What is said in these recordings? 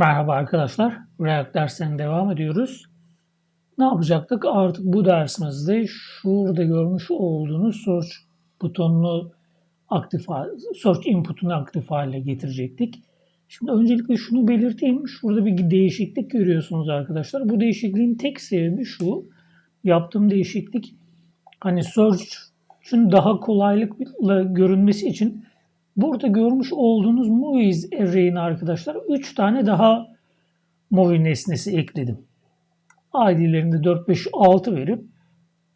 Merhaba arkadaşlar. React derslerine devam ediyoruz. Ne yapacaktık? Artık bu dersimizde şurada görmüş olduğunuz search butonunu aktif search input'unu aktif hale getirecektik. Şimdi öncelikle şunu belirteyim. Şurada bir değişiklik görüyorsunuz arkadaşlar. Bu değişikliğin tek sebebi şu. Yaptığım değişiklik hani search'ün daha kolaylıkla görünmesi için Burada görmüş olduğunuz movies array'ine arkadaşlar 3 tane daha movie nesnesi ekledim. ID'lerinde 4, 5, 6 verip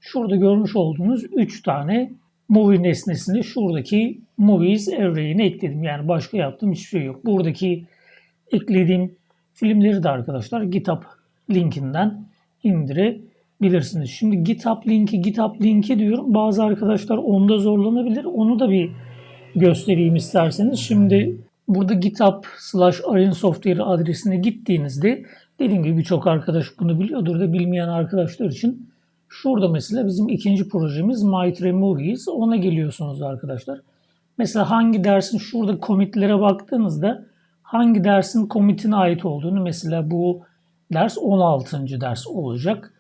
şurada görmüş olduğunuz 3 tane movie nesnesini şuradaki movies array'ine ekledim. Yani başka yaptığım hiçbir şey yok. Buradaki eklediğim filmleri de arkadaşlar GitHub linkinden indirebilirsiniz. Şimdi GitHub linki, GitHub linki diyorum. Bazı arkadaşlar onda zorlanabilir. Onu da bir göstereyim isterseniz. Şimdi burada GitHub slash Arin Software adresine gittiğinizde dediğim gibi birçok arkadaş bunu biliyordur da bilmeyen arkadaşlar için şurada mesela bizim ikinci projemiz Mitre Movies. Ona geliyorsunuz arkadaşlar. Mesela hangi dersin şurada commitlere baktığınızda hangi dersin commitine ait olduğunu mesela bu ders 16. ders olacak.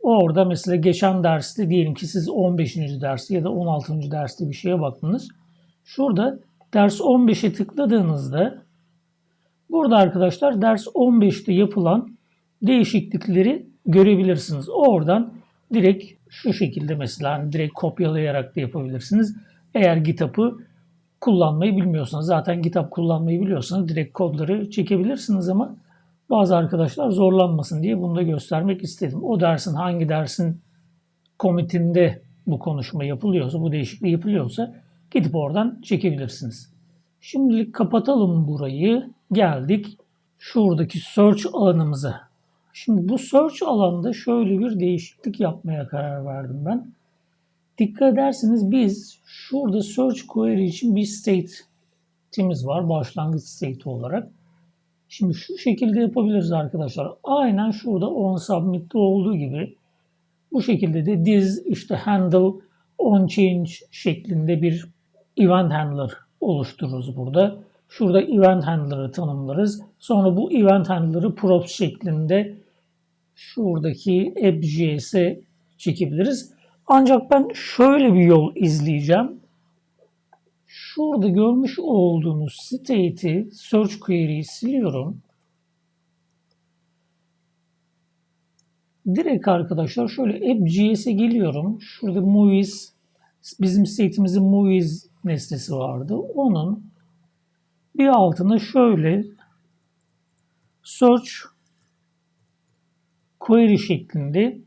Orada mesela geçen derste diyelim ki siz 15. derste ya da 16. derste bir şeye baktınız. Şurada ders 15'e tıkladığınızda burada arkadaşlar ders 15'te yapılan değişiklikleri görebilirsiniz. Oradan direkt şu şekilde mesela hani direkt kopyalayarak da yapabilirsiniz. Eğer GitHub'ı kullanmayı bilmiyorsanız zaten GitHub kullanmayı biliyorsanız direkt kodları çekebilirsiniz ama bazı arkadaşlar zorlanmasın diye bunu da göstermek istedim. O dersin hangi dersin komitinde bu konuşma yapılıyorsa, bu değişikliği yapılıyorsa Gidip oradan çekebilirsiniz. Şimdilik kapatalım burayı. Geldik şuradaki search alanımıza. Şimdi bu search alanda şöyle bir değişiklik yapmaya karar verdim ben. Dikkat ederseniz biz şurada search query için bir state'imiz var. Başlangıç state olarak. Şimdi şu şekilde yapabiliriz arkadaşlar. Aynen şurada on submit'te olduğu gibi bu şekilde de this işte handle on change şeklinde bir event handler oluştururuz burada. Şurada event handler'ı tanımlarız. Sonra bu event handler'ı props şeklinde şuradaki app.js'e çekebiliriz. Ancak ben şöyle bir yol izleyeceğim. Şurada görmüş olduğunuz state'i, search query'yi siliyorum. Direkt arkadaşlar şöyle app.js'e geliyorum. Şurada movies, bizim state'imizin movies nesnesi vardı. Onun bir altına şöyle search query şeklinde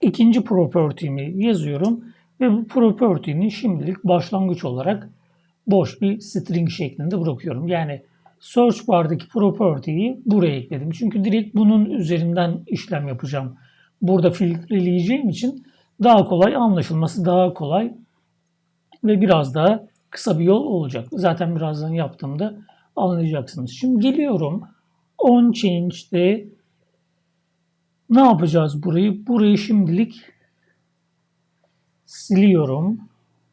ikinci property'mi yazıyorum ve bu property'ni şimdilik başlangıç olarak boş bir string şeklinde bırakıyorum. Yani search bar'daki property'yi buraya ekledim. Çünkü direkt bunun üzerinden işlem yapacağım. Burada filtreleyeceğim için daha kolay anlaşılması daha kolay ve biraz daha kısa bir yol olacak. Zaten birazdan yaptığımda anlayacaksınız. Şimdi geliyorum. On change'de ne yapacağız burayı? Burayı şimdilik siliyorum.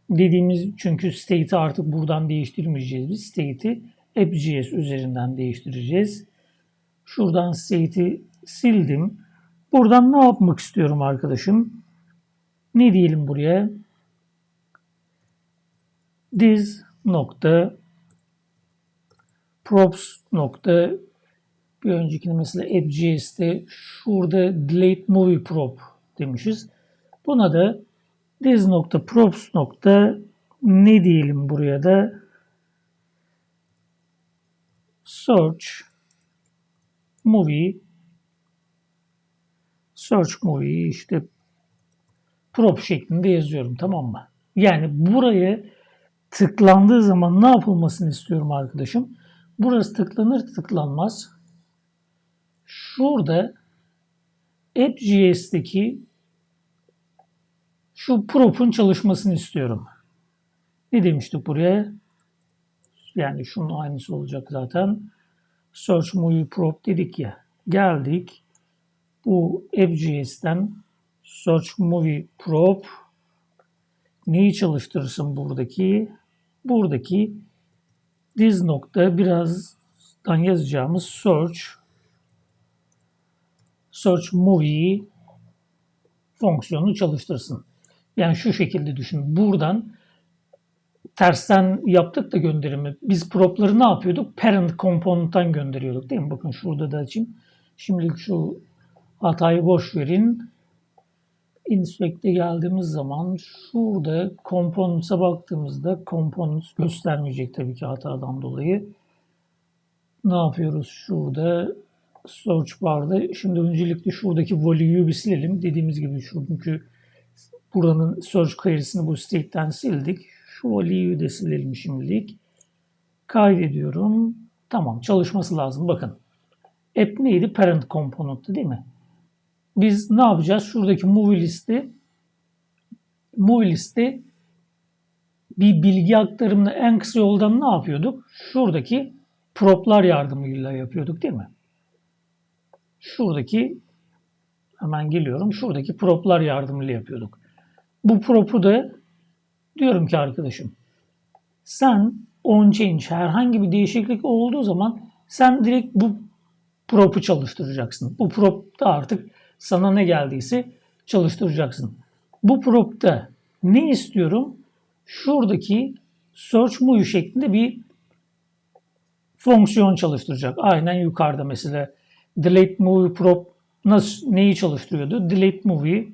Dediğimiz çünkü state'i artık buradan değiştirmeyeceğiz. Biz state'i app.js üzerinden değiştireceğiz. Şuradan state'i sildim. Buradan ne yapmak istiyorum arkadaşım? Ne diyelim buraya? This nokta props nokta bir öncekine mesela app.js'te şurada delete movie prop demişiz. Buna da this nokta props nokta ne diyelim buraya da search movie search movie işte prop şeklinde yazıyorum tamam mı? Yani buraya tıklandığı zaman ne yapılmasını istiyorum arkadaşım? Burası tıklanır tıklanmaz. Şurada app.js'teki şu prop'un çalışmasını istiyorum. Ne demiştik buraya? Yani şunun aynısı olacak zaten. Search movie prop dedik ya. Geldik. Bu app.js'ten search movie prop neyi çalıştırırsın buradaki? Buradaki diz nokta birazdan yazacağımız search search movie fonksiyonunu çalıştırsın. Yani şu şekilde düşün. Buradan tersten yaptık da gönderimi. Biz prop'ları ne yapıyorduk? Parent component'tan gönderiyorduk değil mi? Bakın şurada da açayım. Şimdilik şu hatayı boş verin. Inspect'e geldiğimiz zaman şurada components'a baktığımızda components göstermeyecek tabii ki hatadan dolayı. Ne yapıyoruz şurada? Search bar'da. Şimdi öncelikle şuradaki volume'yu bir silelim. Dediğimiz gibi çünkü buranın search query'sini bu state'ten sildik. Şu volume'yu de silelim şimdilik. Kaydediyorum. Tamam çalışması lazım. Bakın. App neydi? Parent component'tı değil mi? Biz ne yapacağız? Şuradaki movie listi movie listi bir bilgi aktarımını en kısa yoldan ne yapıyorduk? Şuradaki proplar yardımıyla yapıyorduk değil mi? Şuradaki hemen geliyorum. Şuradaki proplar yardımıyla yapıyorduk. Bu prop'u da diyorum ki arkadaşım sen on change herhangi bir değişiklik olduğu zaman sen direkt bu prop'u çalıştıracaksın. Bu prop'ta artık sana ne geldiyse çalıştıracaksın. Bu prop'ta ne istiyorum? Şuradaki search movie şeklinde bir fonksiyon çalıştıracak. Aynen yukarıda mesela delete movie prop nasıl neyi çalıştırıyordu? Delete movie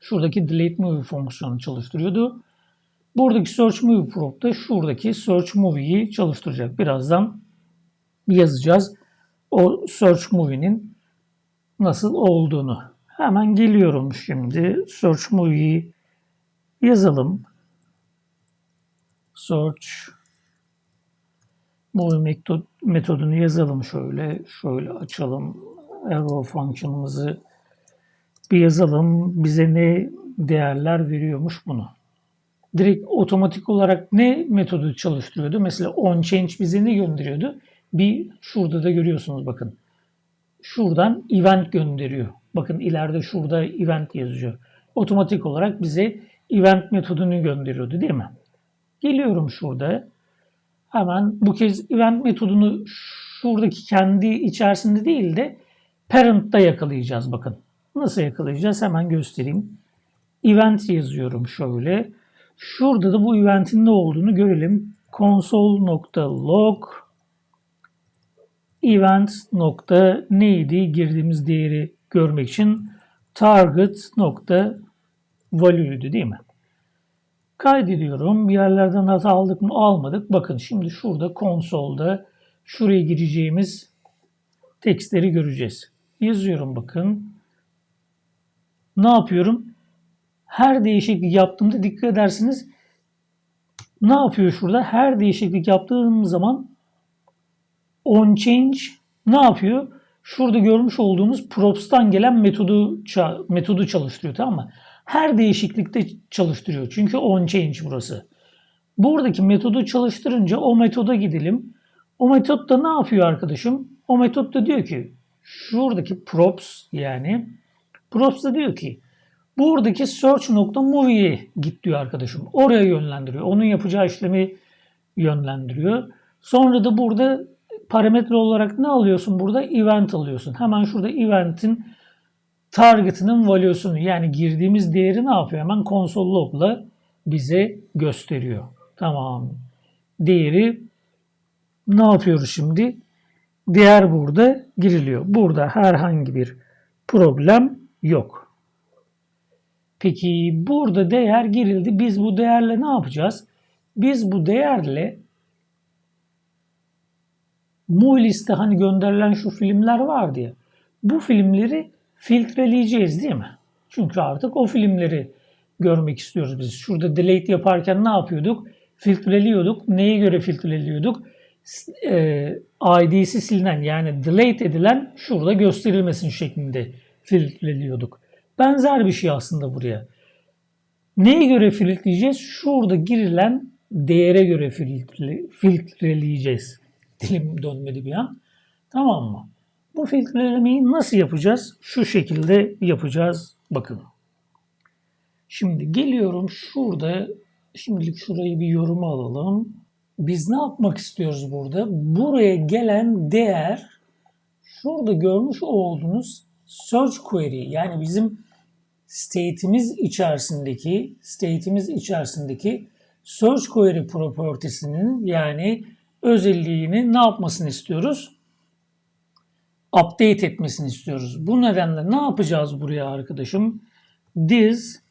şuradaki delete movie fonksiyonu çalıştırıyordu. Buradaki search movie prop da şuradaki search movie'yi çalıştıracak. Birazdan yazacağız o search movie'nin nasıl olduğunu. Hemen geliyorum şimdi. Search movie'yi yazalım. Search movie metod, metodunu yazalım şöyle. Şöyle açalım. Arrow fonksiyonumuzu bir yazalım. Bize ne değerler veriyormuş bunu. Direkt otomatik olarak ne metodu çalıştırıyordu? Mesela on change bize ne gönderiyordu? Bir şurada da görüyorsunuz bakın. Şuradan event gönderiyor. Bakın ileride şurada event yazıyor. Otomatik olarak bize event metodunu gönderiyordu değil mi? Geliyorum şurada. Hemen bu kez event metodunu şuradaki kendi içerisinde değil de parent'ta yakalayacağız bakın. Nasıl yakalayacağız hemen göstereyim. Event yazıyorum şöyle. Şurada da bu eventin ne olduğunu görelim. console.log event nokta neydi girdiğimiz değeri görmek için target nokta value'ydu değil mi? Kaydediyorum. Bir yerlerden hata aldık mı almadık. Bakın şimdi şurada konsolda şuraya gireceğimiz tekstleri göreceğiz. Yazıyorum bakın. Ne yapıyorum? Her değişiklik yaptığımda dikkat edersiniz ne yapıyor şurada? Her değişiklik yaptığım zaman on change ne yapıyor? Şurada görmüş olduğumuz props'tan gelen metodu metodu çalıştırıyor tamam mı? Her değişiklikte çalıştırıyor. Çünkü on change burası. Buradaki metodu çalıştırınca o metoda gidelim. O metot da ne yapıyor arkadaşım? O metot da diyor ki şuradaki props yani props da diyor ki buradaki search nokta movie'ye git diyor arkadaşım. Oraya yönlendiriyor. Onun yapacağı işlemi yönlendiriyor. Sonra da burada parametre olarak ne alıyorsun burada? Event alıyorsun. Hemen şurada event'in target'ının value'sunu yani girdiğimiz değeri ne yapıyor? Hemen console log'la bize gösteriyor. Tamam. Değeri ne yapıyoruz şimdi? Değer burada giriliyor. Burada herhangi bir problem yok. Peki burada değer girildi. Biz bu değerle ne yapacağız? Biz bu değerle Mulis'te hani gönderilen şu filmler vardı ya. Bu filmleri filtreleyeceğiz değil mi? Çünkü artık o filmleri görmek istiyoruz biz. Şurada delete yaparken ne yapıyorduk? Filtreliyorduk. Neye göre filtreliyorduk? E, ID'si silinen yani delete edilen şurada gösterilmesin şeklinde filtreliyorduk. Benzer bir şey aslında buraya. Neye göre filtreleyeceğiz? Şurada girilen değere göre filtre, filtreleyeceğiz. Dilim dönmedi bir an. Tamam mı? Bu filtrelemeyi nasıl yapacağız? Şu şekilde yapacağız. Bakın. Şimdi geliyorum şurada. Şimdilik şurayı bir yoruma alalım. Biz ne yapmak istiyoruz burada? Buraya gelen değer şurada görmüş olduğunuz search query yani bizim state'imiz içerisindeki state'imiz içerisindeki search query property'sinin yani özelliğini ne yapmasını istiyoruz? Update etmesini istiyoruz. Bu nedenle ne yapacağız buraya arkadaşım? This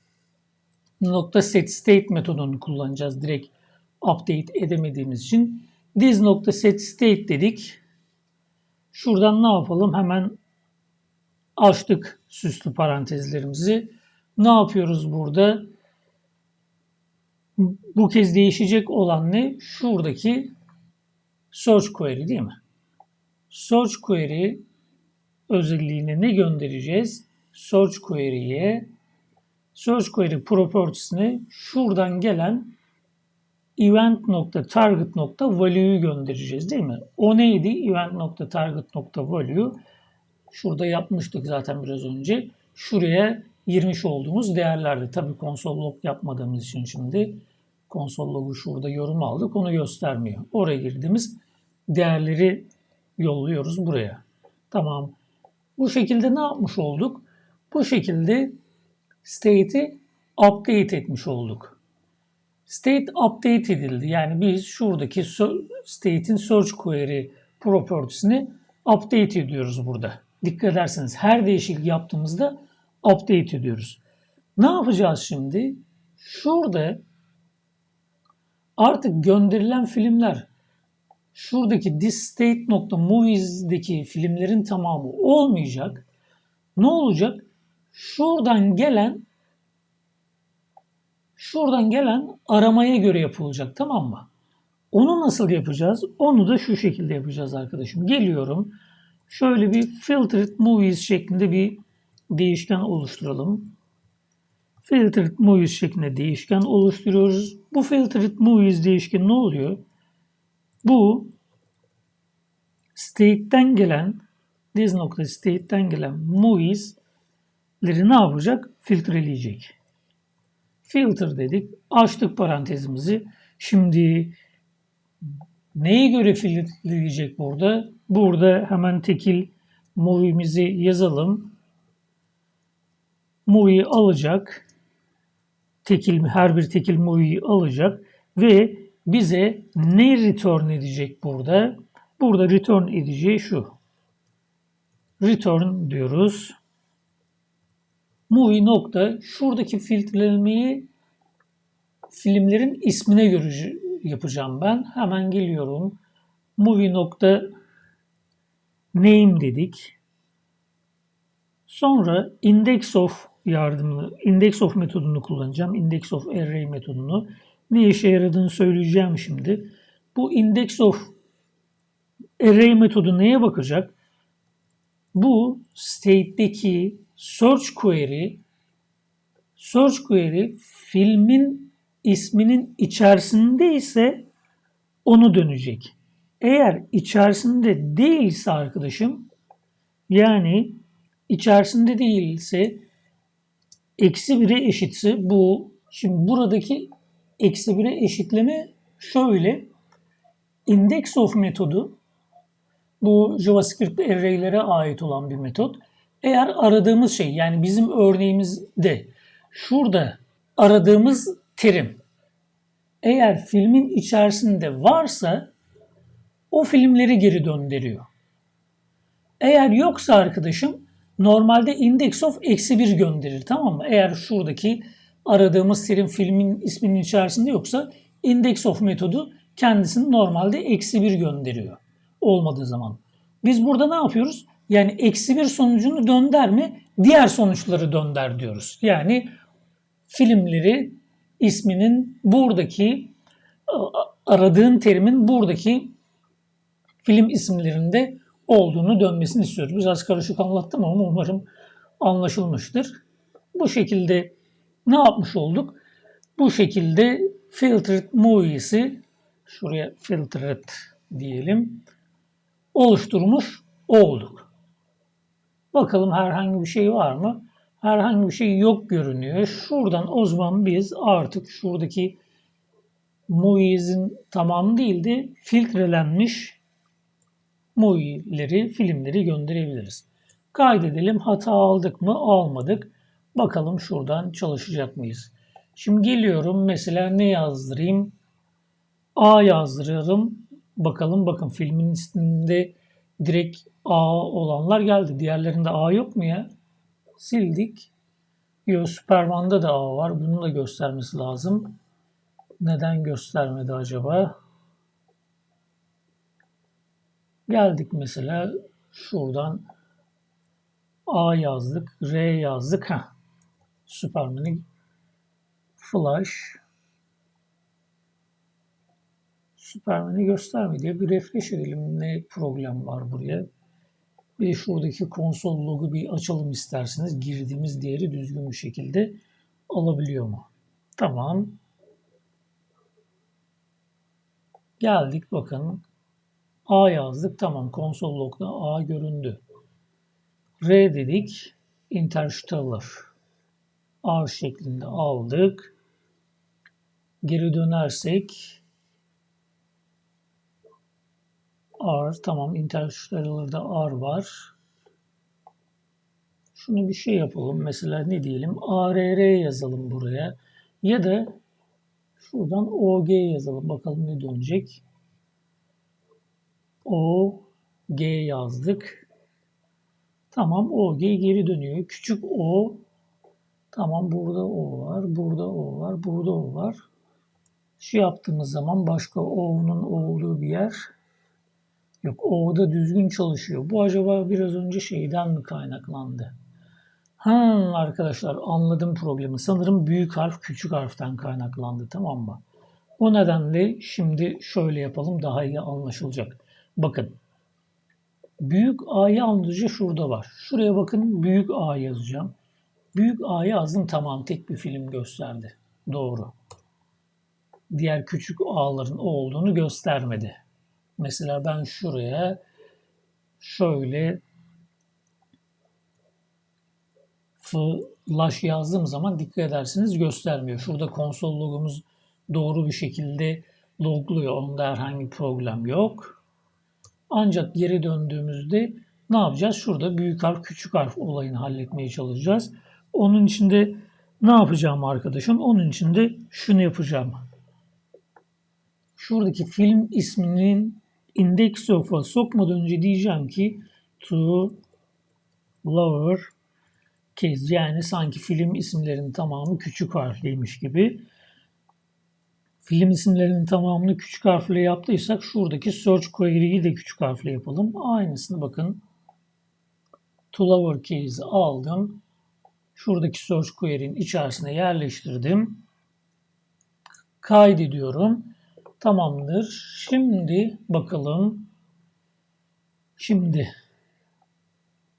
nokta set state metodunu kullanacağız direkt update edemediğimiz için. This nokta set state dedik. Şuradan ne yapalım? Hemen açtık süslü parantezlerimizi. Ne yapıyoruz burada? Bu kez değişecek olan ne? Şuradaki search query değil mi? Search query özelliğine ne göndereceğiz? Search query'ye search query properties'ine şuradan gelen event nokta target nokta value'yu göndereceğiz değil mi? O neydi? Event nokta target nokta value. Şurada yapmıştık zaten biraz önce. Şuraya girmiş olduğumuz değerlerdi. Tabii konsol log yapmadığımız için şimdi konsol logu şurada yorum aldık. Onu göstermiyor. Oraya girdiğimiz değerleri yolluyoruz buraya. Tamam. Bu şekilde ne yapmış olduk? Bu şekilde state'i update etmiş olduk. State update edildi. Yani biz şuradaki state'in search query propertiesini update ediyoruz burada. Dikkat ederseniz her değişiklik yaptığımızda update ediyoruz. Ne yapacağız şimdi? Şurada artık gönderilen filmler şuradaki thisState.movies'deki filmlerin tamamı olmayacak. Ne olacak? Şuradan gelen şuradan gelen aramaya göre yapılacak tamam mı? Onu nasıl yapacağız? Onu da şu şekilde yapacağız arkadaşım. Geliyorum. Şöyle bir filtered movies şeklinde bir değişken oluşturalım. Filtered movies şeklinde değişken oluşturuyoruz. Bu filtered movies değişken ne oluyor? Bu state'ten gelen this nokta state'ten gelen movies'leri ne yapacak? Filtreleyecek. Filter dedik. Açtık parantezimizi. Şimdi neye göre filtreleyecek burada? Burada hemen tekil movie'mizi yazalım. Movie'yi alacak. Tekil her bir tekil movie'yi alacak ve bize ne return edecek burada? Burada return edeceği şu. Return diyoruz. Movie nokta şuradaki filtrelemeyi filmlerin ismine göre yapacağım ben. Hemen geliyorum. Movie nokta name dedik. Sonra index of yardımını, index of metodunu kullanacağım. Index of array metodunu. Ne işe yaradığını söyleyeceğim şimdi. Bu index of array metodu neye bakacak? Bu state'deki search query search query filmin isminin içerisinde ise onu dönecek. Eğer içerisinde değilse arkadaşım yani içerisinde değilse eksi 1'e eşitse bu şimdi buradaki eksi 1'e eşitleme şöyle index of metodu bu JavaScript array'lere ait olan bir metot. Eğer aradığımız şey yani bizim örneğimizde şurada aradığımız terim eğer filmin içerisinde varsa o filmleri geri döndürüyor. Eğer yoksa arkadaşım normalde index of eksi 1 gönderir tamam mı? Eğer şuradaki aradığımız terim filmin isminin içerisinde yoksa index of metodu kendisini normalde eksi 1 gönderiyor olmadığı zaman. Biz burada ne yapıyoruz? Yani eksi 1 sonucunu dönder mi? Diğer sonuçları dönder diyoruz. Yani filmleri isminin buradaki aradığın terimin buradaki film isimlerinde olduğunu dönmesini istiyoruz. Biraz karışık anlattım ama umarım anlaşılmıştır. Bu şekilde ne yapmış olduk? Bu şekilde filtered movies'i şuraya filtered diyelim oluşturmuş olduk. Bakalım herhangi bir şey var mı? Herhangi bir şey yok görünüyor. Şuradan o zaman biz artık şuradaki movies'in tamamı değil de filtrelenmiş movie'leri, filmleri gönderebiliriz. Kaydedelim. Hata aldık mı? Almadık. Bakalım şuradan çalışacak mıyız? Şimdi geliyorum. Mesela ne yazdırayım? A yazdırıyorum. Bakalım bakın filmin isminde direkt A olanlar geldi. Diğerlerinde A yok mu ya? Sildik. Yo Superman'da da A var. Bunu da göstermesi lazım. Neden göstermedi acaba? Geldik mesela şuradan A yazdık, R yazdık. Ha. Superman'i Flash Superman'i göstermedi. Bir refresh edelim. Ne problem var buraya? Bir şuradaki konsol logo bir açalım isterseniz. Girdiğimiz değeri düzgün bir şekilde alabiliyor mu? Tamam. Geldik bakın. A yazdık. Tamam. Konsol logda A göründü. R dedik. Interstellar. R şeklinde aldık. Geri dönersek R tamam Interstellar'da R var. Şunu bir şey yapalım. Mesela ne diyelim? ARR yazalım buraya. Ya da şuradan OG yazalım. Bakalım ne dönecek. O G yazdık. Tamam OG geri dönüyor. Küçük O Tamam burada O var. Burada O var. Burada O var. Şu yaptığımız zaman başka O'nun olduğu bir yer yok. O'da düzgün çalışıyor. Bu acaba biraz önce şeyden mi kaynaklandı? Ha arkadaşlar anladım problemi. Sanırım büyük harf küçük harften kaynaklandı tamam mı? O nedenle şimdi şöyle yapalım daha iyi anlaşılacak. Bakın. Büyük A'yı anlayınca şurada var. Şuraya bakın büyük A yazacağım. Büyük A yazdım tamam tek bir film gösterdi. Doğru. Diğer küçük A'ların o olduğunu göstermedi. Mesela ben şuraya şöyle flash yazdığım zaman dikkat ederseniz göstermiyor. Şurada konsol logomuz doğru bir şekilde logluyor. Onda herhangi bir problem yok. Ancak geri döndüğümüzde ne yapacağız? Şurada büyük harf küçük harf olayını halletmeye çalışacağız. Onun için de ne yapacağım arkadaşım? Onun için de şunu yapacağım. Şuradaki film isminin index of'a sokmadan önce diyeceğim ki to lower case yani sanki film isimlerinin tamamı küçük harfliymiş gibi. Film isimlerinin tamamını küçük harfle yaptıysak şuradaki search query'yi de küçük harfle yapalım. Aynısını bakın to lower case aldım. Şuradaki search query'nin içerisine yerleştirdim. Kaydediyorum. Tamamdır. Şimdi bakalım. Şimdi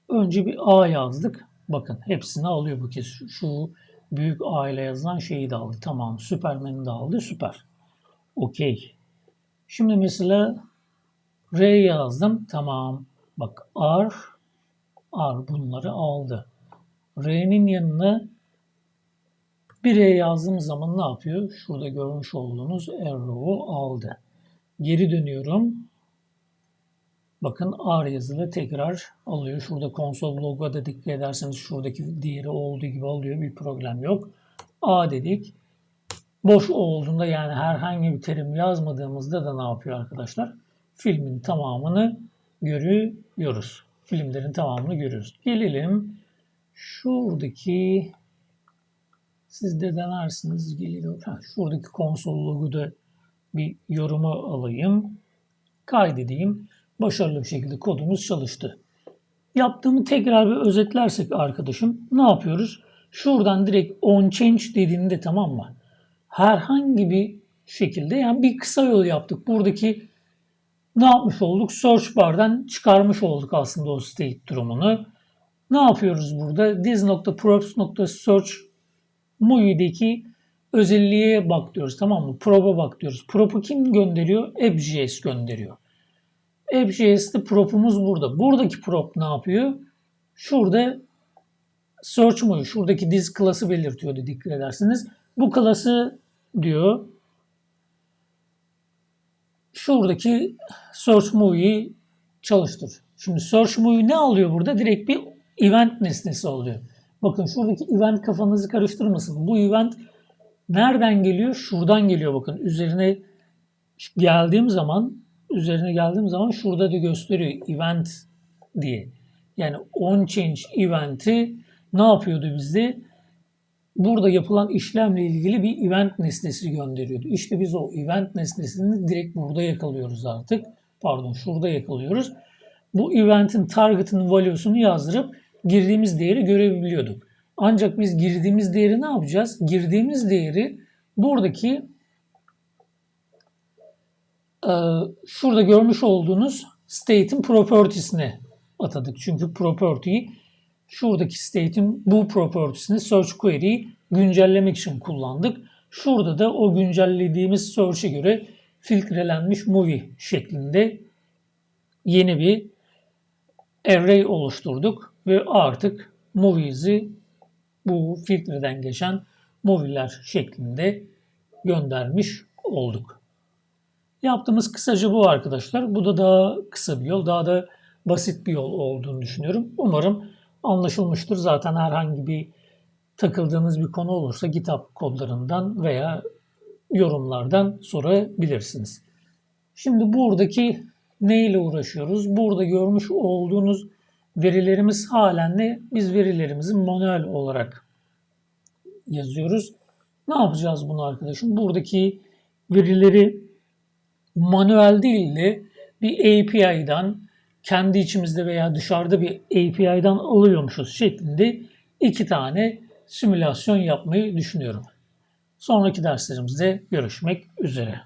önce bir A yazdık. Bakın hepsini alıyor bu kez. Şu büyük A ile şeyi de aldı. Tamam. Superman'i de aldı. Süper. Okey. Şimdi mesela R yazdım. Tamam. Bak R R bunları aldı. R'nin yanına bir E yazdığımız zaman ne yapıyor? Şurada görmüş olduğunuz arrow'u aldı. Geri dönüyorum. Bakın R yazılı tekrar alıyor. Şurada konsol logoda dikkat ederseniz şuradaki diğeri olduğu gibi alıyor. Bir problem yok. A dedik. Boş olduğunda yani herhangi bir terim yazmadığımızda da ne yapıyor arkadaşlar? Filmin tamamını görüyoruz. Filmlerin tamamını görüyoruz. Gelelim şuradaki siz de denersiniz. Geliyor. Ha, şuradaki konsol logoda bir yorumu alayım. Kaydedeyim. Başarılı bir şekilde kodumuz çalıştı. Yaptığımı tekrar bir özetlersek arkadaşım ne yapıyoruz? Şuradan direkt on change dediğinde tamam mı? Herhangi bir şekilde yani bir kısa yol yaptık. Buradaki ne yapmış olduk? Search bar'dan çıkarmış olduk aslında o state durumunu. Ne yapıyoruz burada? This.props.search MUI'deki özelliğe bak diyoruz tamam mı? Prop'a bak diyoruz. Prop'u kim gönderiyor? App.js gönderiyor. App.js'te prop'umuz burada. Buradaki prop ne yapıyor? Şurada search MUI, şuradaki this class'ı belirtiyordu dikkat ederseniz. Bu class'ı diyor şuradaki search MUI'yi çalıştır. Şimdi search MUI ne alıyor burada? Direkt bir event nesnesi oluyor. Bakın şuradaki event kafanızı karıştırmasın. Bu event nereden geliyor? Şuradan geliyor bakın. Üzerine geldiğim zaman üzerine geldiğim zaman şurada da gösteriyor event diye. Yani on change event'i ne yapıyordu bizde? Burada yapılan işlemle ilgili bir event nesnesi gönderiyordu. İşte biz o event nesnesini direkt burada yakalıyoruz artık. Pardon şurada yakalıyoruz. Bu event'in target'ın value'sunu yazdırıp girdiğimiz değeri görebiliyorduk. Ancak biz girdiğimiz değeri ne yapacağız? Girdiğimiz değeri buradaki şurada görmüş olduğunuz state'in properties'ine atadık. Çünkü property'yi şuradaki state'in bu properties'ini search query'yi güncellemek için kullandık. Şurada da o güncellediğimiz search'e göre filtrelenmiş movie şeklinde yeni bir array oluşturduk ve artık movies'i bu filtreden geçen movie'ler şeklinde göndermiş olduk. Yaptığımız kısaca bu arkadaşlar. Bu da daha kısa bir yol, daha da basit bir yol olduğunu düşünüyorum. Umarım anlaşılmıştır. Zaten herhangi bir takıldığınız bir konu olursa GitHub kodlarından veya yorumlardan sorabilirsiniz. Şimdi buradaki ne ile uğraşıyoruz? Burada görmüş olduğunuz verilerimiz halen ne? Biz verilerimizi manuel olarak yazıyoruz. Ne yapacağız bunu arkadaşım? Buradaki verileri manuel değil de bir API'dan kendi içimizde veya dışarıda bir API'dan alıyormuşuz şeklinde iki tane simülasyon yapmayı düşünüyorum. Sonraki derslerimizde görüşmek üzere.